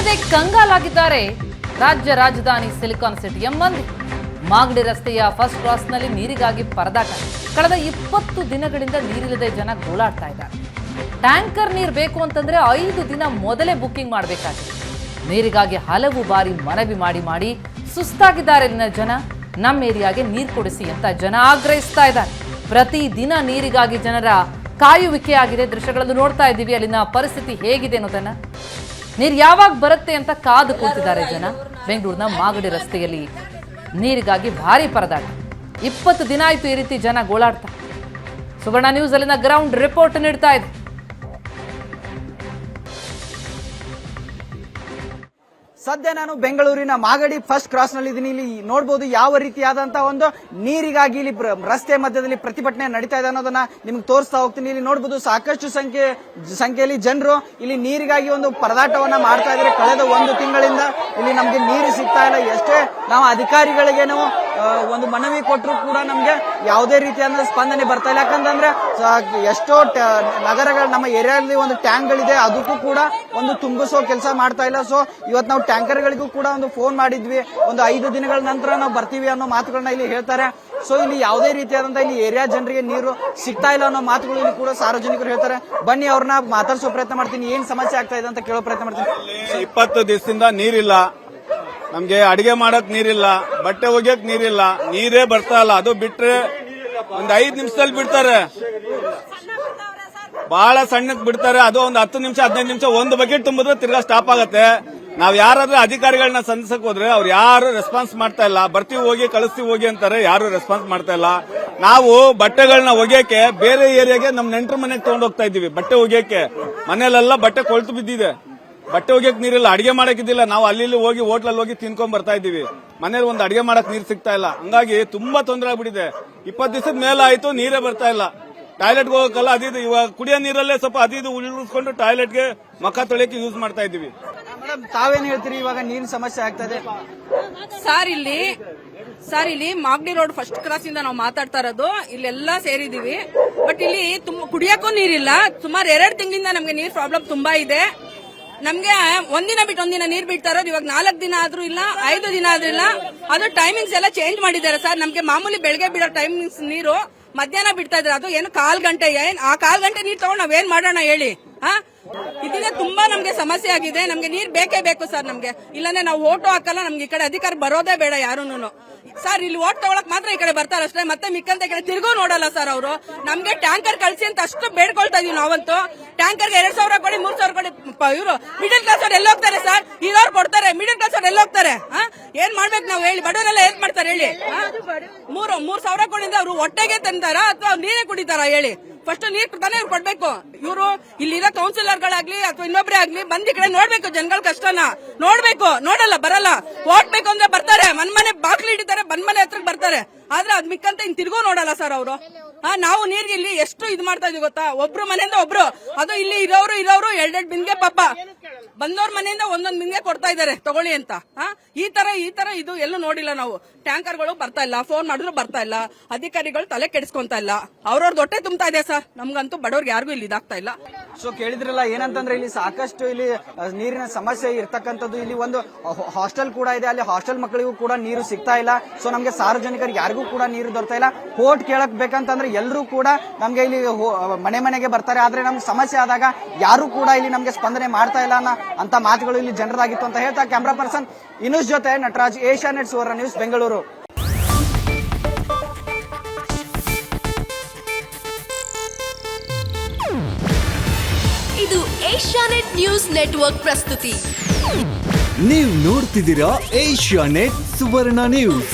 ನೀರಿಲ್ಲದೆ ಕಂಗಾಲಾಗಿದ್ದಾರೆ. ರಾಜ್ಯ ರಾಜಧಾನಿ ಸಿಲಿಕಾನ್ ಸಿಟಿಯ ಮಂದಿ. ಮಾಗಡಿ ರಸ್ತೆಯ ಫಸ್ಟ್ ಕ್ರಾಸ್ನಲ್ಲಿ ನೀರಿಗಾಗಿ ಪರದಾಟ. ಕಳೆದ ಇಪ್ಪತ್ತು ದಿನಗಳಿಂದ ನೀರಿಲ್ಲದೆ ಜನ ಗೋಳಾಡ್ತಾ ಇದ್ದಾರೆ. ಟ್ಯಾಂಕರ್ ನೀರು ಬೇಕು ಅಂತಂದ್ರೆ ಐದು ದಿನ ಮೊದಲೇ ಬುಕ್ಕಿಂಗ್ ಮಾಡಬೇಕಾಗಿದೆ. ನೀರಿಗಾಗಿ ಹಲವು ಬಾರಿ ಮನವಿ ಮಾಡಿ ಮಾಡಿ ಸುಸ್ತಾಗಿದ್ದಾರೆ ಇಲ್ಲಿನ ಜನ. ನಮ್ಮ ಏರಿಯಾಗೆ ನೀರು ಕೊಡಿಸಿ ಅಂತ ಜನ ಆಗ್ರಹಿಸ್ತಾ ಇದ್ದಾರೆ. ಪ್ರತಿ ದಿನ ನೀರಿಗಾಗಿ ಜನರ ಕಾಯುವಿಕೆ ಆಗಿದೆ. ದೃಶ್ಯಗಳನ್ನು ನೋಡ್ತಾ ಇದ್ದೀವಿ. ಅಲ್ಲಿನ ಪರಿಸ್ಥಿತಿ ಹೇಗಿದೆ ಅನ್ನೋದನ್ನ ನೀರು ಯಾವಾಗ ಬರುತ್ತೆ ಅಂತ ಕಾದು ಕೂತಿದ್ದಾರೆ ಜನ. ಬೆಂಗಳೂರಿನ ಮಾಗಡಿ ರಸ್ತೆಯಲ್ಲಿ ನೀರಿಗಾಗಿ ಭಾರಿ ಪರದಾಟ. ಇಪ್ಪತ್ತು ದಿನ ಆಯಿತು ಈ ರೀತಿ ಜನ ಗೋಳಾಡ್ತಾ. ಸುವರ್ಣ ನ್ಯೂಸ್ ಅಲ್ಲಿನ ಗ್ರೌಂಡ್ ರಿಪೋರ್ಟ್ ನೀಡ್ತಾ ಇದೆ. ಸದ್ಯ ನಾನು ಬೆಂಗಳೂರಿನ ಮಾಗಡಿ ಫಸ್ಟ್ ಕ್ರಾಸ್ನಲ್ಲಿ ಇದೀನಿ ಇಲ್ಲಿ ನೋಡಬಹುದು ಯಾವ ರೀತಿಯಾದಂತಹ ಒಂದು ನೀರಿಗಾಗಿ ಇಲ್ಲಿ ರಸ್ತೆ ಮಧ್ಯದಲ್ಲಿ ಪ್ರತಿಭಟನೆ ನಡೀತಾ ಇದೆ ಅನ್ನೋದನ್ನ ನಿಮ್ಗೆ ತೋರಿಸ್ತಾ ಹೋಗ್ತೀನಿ. ಇಲ್ಲಿ ನೋಡಬಹುದು ಸಾಕಷ್ಟು ಸಂಖ್ಯೆ ಸಂಖ್ಯೆಯಲ್ಲಿ ಜನರು ಇಲ್ಲಿ ನೀರಿಗಾಗಿ ಒಂದು ಪರದಾಟವನ್ನ ಮಾಡ್ತಾ ಇದ್ದಾರೆ. ಕಳೆದ ಒಂದು ತಿಂಗಳಿಂದ ಇಲ್ಲಿ ನಮ್ಗೆ ನೀರು ಸಿಗ್ತಾ ಇಲ್ಲ. ಎಷ್ಟೇ ನಾವು ಅಧಿಕಾರಿಗಳಿಗೆ ನಾವು ಆ, ಒಂದು ಮನವಿ ಕೊಟ್ಟರು ಕೂಡ ನಮಗೆ ಯಾವುದೇ ರೀತಿಯಾದ ಸ್ಪಂದನೆ ಬರ್ತಾ ಇಲ್ಲ. ಯಾಕಂತಂದ್ರೆ ಎಷ್ಟೋ ನಗರಗಳ, ನಮ್ಮ ಏರಿಯಾದಲ್ಲಿ ಒಂದು ಟ್ಯಾಂಕ್ಗಳಿದೆ, ಅದಕ್ಕೂ ಕೂಡ ಒಂದು ತುಂಬಿಸೋ ಕೆಲಸ ಮಾಡ್ತಾ ಇಲ್ಲ. ಸೊ ಇವತ್ತು ನಾವು ಟ್ಯಾಂಕರ್ಗಳಿಗೂ ಕೂಡ ಒಂದು ಫೋನ್ ಮಾಡಿದ್ವಿ. ಒಂದು ಐದು ದಿನಗಳ ನಂತರ ನಾವು ಬರ್ತೀವಿ ಅನ್ನೋ ಮಾತುಗಳನ್ನ ಇಲ್ಲಿ ಹೇಳ್ತಾರೆ. ಸೊ ಇಲ್ಲಿ ಯಾವುದೇ ರೀತಿಯಾದಂತಹ ಇಲ್ಲಿ ಏರಿಯಾ ಜನರಿಗೆ ನೀರು ಸಿಗ್ತಾ ಇಲ್ಲ ಅನ್ನೋ ಮಾತುಗಳು ಇಲ್ಲಿ ಕೂಡ ಸಾರ್ವಜನಿಕರು ಹೇಳ್ತಾರೆ. ಬನ್ನಿ ಅವ್ರನ್ನ ಮಾತಾಡಿಸೋ ಪ್ರಯತ್ನ ಮಾಡ್ತೀನಿ. ಏನ್ ಸಮಸ್ಯೆ ಆಗ್ತಾ ಇದೆ ಅಂತ ಕೇಳೋ ಪ್ರಯತ್ನ ಮಾಡ್ತೀನಿ. ಇಪ್ಪತ್ತು ದಿವಸದಿಂದ ನೀರಿಲ್ಲ. ನಮ್ಗೆ ಅಡಿಗೆ ಮಾಡಕ್ ನೀರಿಲ್ಲ, ಬಟ್ಟೆ ಒಗ್ಯಕ್ ನೀರಿಲ್ಲ, ನೀರೇ ಬರ್ತಾ ಇಲ್ಲ. ಅದು ಬಿಟ್ರೆ ಒಂದ್ ಐದ್ ನಿಮಿಷದಲ್ಲಿ ಬಿಡ್ತಾರೆ. ಬಹಳ ಸಣ್ಣಕ್ ಬಿಡ್ತಾರೆ. ಅದು ಒಂದ್ ಹತ್ತು ನಿಮಿಷ, ಹದಿನೈದು ನಿಮಿಷ, ಒಂದು ಬಕೆಟ್ ತುಂಬಿದ್ರೆ ತಿರ್ಗಾ ಸ್ಟಾಪ್ ಆಗತ್ತೆ. ನಾವ್ ಯಾರಾದ್ರೂ ಅಧಿಕಾರಿಗಳನ್ನ ಸಂಧಿಸಕ್ ಹೋದ್ರೆ ಅವ್ರು ಯಾರು ರೆಸ್ಪಾನ್ಸ್ ಮಾಡ್ತಾ ಇಲ್ಲ. ಬರ್ತೀವಿ ಹೋಗಿ, ಕಳಿಸ್ತೀವಿ ಹೋಗಿ ಅಂತಾರೆ. ಯಾರು ರೆಸ್ಪಾನ್ಸ್ ಮಾಡ್ತಾ ಇಲ್ಲ. ನಾವು ಬಟ್ಟೆಗಳನ್ನ ಒಗೆಯಕ್ಕೆ ಬೇರೆ ಏರಿಯಾಗೆ ನಮ್ ನೆಂಟರ ಮನೆಗೆ ತಗೊಂಡ್ ಹೋಗ್ತಾ ಇದೀವಿ ಬಟ್ಟೆ ಒಗೆಯಕ್ಕೆ. ಮನೇಲೆಲ್ಲ ಬಟ್ಟೆ ಕೊಳ್ತು ಬಿದ್ದಿದೆ. ಬಟ್ಟೆ ಒಗ್ಯಕ್ ನೀರಿಲ್ಲ ಅಡಿಗೆ ಮಾಡಕ್ ಇದ್ದಿಲ್ಲ. ನಾವು ಅಲ್ಲಿ ಹೋಗಿ ಹೋಟ್ಲಲ್ಲಿ ಹೋಗಿ ತಿನ್ಕೊಂಡ್ ಬರ್ತಾ ಇದೀವಿ ಮನೇಲಿ ಒಂದು ಅಡಿಗೆ ಮಾಡಕ್ ನೀರ್ ಸಿಗ್ತಾ ಇಲ್ಲ. ಹಂಗಾಗಿ ತುಂಬಾ ತೊಂದರೆ ಆಗ್ಬಿಟ್ಟಿದೆ. ಇಪ್ಪತ್ತು ದಿವಸದ ಮೇಲೆ ಆಯ್ತು ನೀರೇ ಬರ್ತಾ ಇಲ್ಲ. ಟಾಯ್ಲೆಟ್ಗೆ ಹೋಗಕ್ಕಲ್ಲ ಅದಿದು ಇವಾಗ ಕುಡಿಯೋ ನೀರಲ್ಲೇ ಸ್ವಲ್ಪ ಅದಿದು ಉಳಿಸ್ಕೊಂಡು ಟಾಯ್ಲೆಟ್ಗೆ ಮಖ ತೊಳೆಯಕ್ಕೆ ಯೂಸ್ ಮಾಡ್ತಾ ಇದೀವಿ ತಾವೇನ್ ಹೇಳ್ತೀರಿ? ಇವಾಗ ನೀರಿನ ಸಮಸ್ಯೆ ಆಗ್ತದೆ. ಸರ್ ಇಲ್ಲಿ ಸರ್ ಇಲ್ಲಿ ಮಾಗ್ಡಿ ರೋಡ್ ಫಸ್ಟ್ ಕ್ರಾಸ್ ಇಂದ ನಾವು ಮಾತಾಡ್ತಾ ಇರೋದು. ಇಲ್ಲೆಲ್ಲ ಸೇರಿದೀವಿ ಬಟ್ ಇಲ್ಲಿ ತುಂಬ ಕುಡಿಯಕ್ಕೂ ನೀರಿಲ್ಲ. ಸುಮಾರು ಎರಡು ತಿಂಗಳಿಂದ ನಮ್ಗೆ ನೀರ್ ಪ್ರಾಬ್ಲಮ್ ತುಂಬಾ ಇದೆ. ನಮ್ಗೆ ಒಂದಿನ ಬಿಟ್ಟು ಒಂದಿನ ನೀರ್ ಬಿಡ್ತಾ ಇರೋದು ಇವಾಗ ನಾಲ್ಕು ದಿನ ಆದ್ರೂ ಇಲ್ಲ, ಐದು ದಿನ ಆದ್ರೂ ಇಲ್ಲ. ಅದು ಟೈಮಿಂಗ್ಸ್ ಎಲ್ಲ ಚೇಂಜ್ ಮಾಡಿದ್ದಾರೆ ಸರ್. ನಮ್ಗೆ ಮಾಮೂಲಿ ಬೆಳಗ್ಗೆ ಬಿಡೋ ಟೈಮಿಂಗ್ಸ್ ನೀರು ಮಧ್ಯಾಹ್ನ ಬಿಡ್ತಾ ಇದ್ರೆ ಅದು ಏನು ಕಾಲ್ ಗಂಟೆ ಏನ್ ಆ ಕಾಲ್ ಗಂಟೆ ನೀರ್ ತಗೊಂಡು ನಾವೇನ್ ಮಾಡೋಣ ಹೇಳಿ? ಹಾ? ಇದರಿಂದ ತುಂಬಾ ನಮ್ಗೆ ಸಮಸ್ಯೆ ಆಗಿದೆ. ನಮ್ಗೆ ನೀರ್ ಬೇಕೇ ಬೇಕು ಸರ್ ನಮ್ಗೆ. ಇಲ್ಲಾಂದ್ರೆ ನಾವು ಓಟು ಹಾಕಲ್ಲ, ನಮ್ಗೆ ಈ ಕಡೆ ಅಧಿಕಾರ ಬರೋದೇ ಬೇಡ ಯಾರೂನು ಸರ್, ಇಲ್ಲಿ ಓಟ್ ತಗೊಳಕ್ ಮಾತ್ರ ಈ ಕಡೆ ಬರ್ತಾರೆ ಅಷ್ಟೇ. ಮತ್ತೆ ಮಿಕ್ಕಂತ ಕಡೆ ತಿರ್ಗೂ ನೋಡಲ್ಲ ಸರ್ ಅವರು. ನಮ್ಗೆ ಟ್ಯಾಂಕರ್ ಕಳ್ಸಿ ಅಂತ ಅಷ್ಟು ಬೇಡ್ಕೊಳ್ತಾ ಇದೀವಿ ನಾವಂತೂ. ಟ್ಯಾಂಕರ್ಗೆ ಎರಡ್ ಸಾವಿರ ಕೊಡಿ, ಮೂರ್ ಸಾವಿರ ಕೊಡಿ. ಇವರು ಮಿಡಲ್ ಕ್ಲಾಸ್ ಅವ್ರು ಎಲ್ಲೋಗ್ತಾರೆ ಸರ್? ಇರೋರು ಕೊಡ್ತಾರೆ. ಮಿಡಲ್ ಕ್ಲಾಸ್ ಅವ್ರು ಎಲ್ಲಿ ಹೋಗ್ತಾರೆ? ಆ? ಏನ್ ಮಾಡ್ಬೇಕು ನಾವು ಹೇಳಿ? ಬಡವರೆಲ್ಲ ಏನ್ ಮಾಡ್ತಾರೆ ಹೇಳಿ? ಮೂರು, ಮೂರ್ ಸಾವಿರ ಕೊಡಿಂದ ಅವರು ಹೊಟ್ಟೆಗೆ ತಂದಾರ ಅಥವಾ ನೀರೇ ಕುಡಿತಾರ ಹೇಳಿ? ಫಸ್ಟ್ ನೀರ್ ತಾನೇ ಇವ್ರು ಕೊಡ್ಬೇಕು. ಇವರು ಇಲ್ಲಿರೋ ಕೌನ್ಸಿಲರ್ಗಳಾಗ್ಲಿ ಅಥವಾ ಇನ್ನೊಬ್ರೇ ಆಗ್ಲಿ ಬಂದ್ ಈ ಕಡೆ ನೋಡ್ಬೇಕು ಜನಗಳ ಕಷ್ಟನ. ನೋಡ್ಬೇಕು, ನೋಡಲ್ಲ, ಬರಲ್ಲ. ಓಟ್ಬೇಕು ಅಂದ್ರೆ ಬರ್ತಾರೆ. ಮನ್ ಮನೆ ಬಾಗ್ಲು ಹಿಡಿತಾರೆ ಬಂದ್ ಮನೆ ಹತ್ರ ಬರ್ತಾರೆ. ಆದ್ರೆ ಅದ್ ಮಿಕ್ಕಂತ ಇನ್ ತಿರ್ಗೂ ನೋಡಲ್ಲ ಸರ್ ಅವರು. ಹಾ ನಾವು ನೀರ್ಗೆ ಇಲ್ಲಿ ಎಷ್ಟು ಇದು ಮಾಡ್ತಾ ಇದೀವಿ ಗೊತ್ತಾ? ಒಬ್ರು ಮನೆಯಿಂದ ಒಬ್ರು. ಅದು ಇಲ್ಲಿ ಇರೋರು ಇರೋರು ಎರಡೆರಡು ಬಿಂದಿಗೆ ಪಾಪ. ಬಂದವ್ರ ಮನೆಯಿಂದ ಒಂದೊಂದ್ ಮಿಂಗೆ ಕೊಡ್ತಾ ಇದಾರೆ. ತಗೊಳ್ಳಿ ಅಂತ. ಈ ತರ ಈ ತರ ಇದು ಎಲ್ಲೂ ನೋಡಿಲ್ಲ ನಾವು. ಟ್ಯಾಂಕರ್ಗಳು ಬರ್ತಾ ಇಲ್ಲ ಫೋನ್ ಮಾಡಿದ್ರು ಬರ್ತಾ ಇಲ್ಲ, ಅಧಿಕಾರಿಗಳು ತಲೆ ಕೆಡಿಸ್ಕೊಂತಾ ಇಲ್ಲ. ಅವ್ರವ್ರ ಹೊಟ್ಟೆ ತುಂಬತಾ ಇದೆ ಸರ್? ನಮ್ಗಂತೂ ಬಡವ್ರಿಗೆ ಯಾರಿಗೂ ಇಲ್ಲಿ ಇದಾಗ್ತಾ ಇಲ್ಲ. ಸೊ ಕೇಳಿದ್ರಲ್ಲ, ಏನಂತಂದ್ರೆ ಇಲ್ಲಿ ಸಾಕಷ್ಟು ಇಲ್ಲಿ ನೀರಿನ ಸಮಸ್ಯೆ ಇರ್ತಕ್ಕಂಥದ್ದು. ಇಲ್ಲಿ ಒಂದು ಹಾಸ್ಟೆಲ್ ಕೂಡ ಇದೆ. ಅಲ್ಲಿ ಹಾಸ್ಟೆಲ್ ಮಕ್ಕಳಿಗೂ ಕೂಡ ನೀರು ಸಿಗ್ತಾ ಇಲ್ಲ. ಸೊ ನಮ್ಗೆ ಸಾರ್ವಜನಿಕರಿಗೆ ಯಾರಿಗೂ ಕೂಡ ನೀರು ದೊರತಾ ಇಲ್ಲ. ಕೋರ್ಟ್ ಕೇಳಕ್ ಬೇಕಂತಂದ್ರೆ ಎಲ್ಲರೂ ಕೂಡ ನಮ್ಗೆ ಇಲ್ಲಿ ಮನೆ ಮನೆಗೆ ಬರ್ತಾರೆ. ಆದ್ರೆ ನಮ್ಗೆ ಸಮಸ್ಯೆ ಆದಾಗ ಯಾರು ಕೂಡ ಇಲ್ಲಿ ನಮ್ಗೆ ಸ್ಪಂದನೆ ಮಾಡ್ತಾ ಇಲ್ಲ. ಅನ್ನೋ ಅಂತ ಮಾತುಗಳು ಇಲ್ಲಿ ಜನರಾಗಿತ್ತು ಅಂತ ಹೇಳ್ತಾ ಕ್ಯಾಮ್ರಾ ಪರ್ಸನ್ ಇನೂಸ್ ಜೊತೆ Nataraj Asianet Suvarna news Bengaluru. ಇದು ಏಷ್ಯಾನೆಟ್ ನ್ಯೂಸ್ ನೆಟ್ವರ್ಕ್ ಪ್ರಸ್ತುತಿ. ನೀವು ನೋಡ್ತಿದ್ದೀರಾ ಏಷ್ಯಾ ನೆಟ್ ಸುವರ್ಣ ನ್ಯೂಸ್.